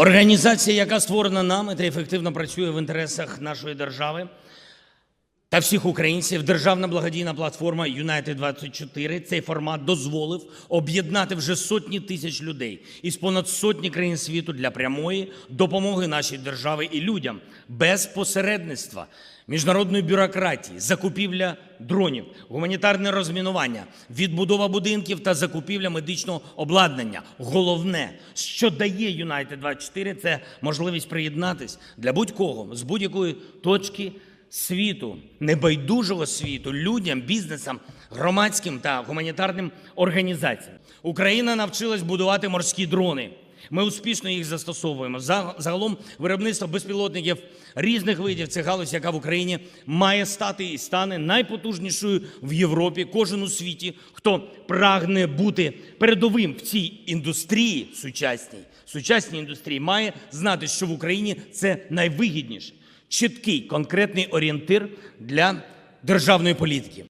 Організація, яка створена нами та ефективно працює в інтересах нашої держави та всіх українців, державна благодійна платформа United 24 Цей формат дозволив об'єднати вже сотні тисяч людей із понад сотні країн світу для прямої допомоги нашій державі і людям без посередництва, міжнародної бюрократії, закупівля дронів, гуманітарне розмінування, відбудова будинків та закупівля медичного обладнання. Головне, що дає United 24 це можливість приєднатись для будь-кого з будь-якої точки світу, небайдужого світу, людям, бізнесам, громадським та гуманітарним організаціям. Україна навчилась будувати морські дрони. Ми успішно їх застосовуємо. За- Загалом виробництво безпілотників різних видів це галузь, яка в Україні має стати і стане найпотужнішою в Європі. Кожен у світі, хто прагне бути передовим в цій індустрії сучасній, сучасній індустрії, має знати, що в Україні це найвигідніше чіткий конкретний орієнтир для державної політики.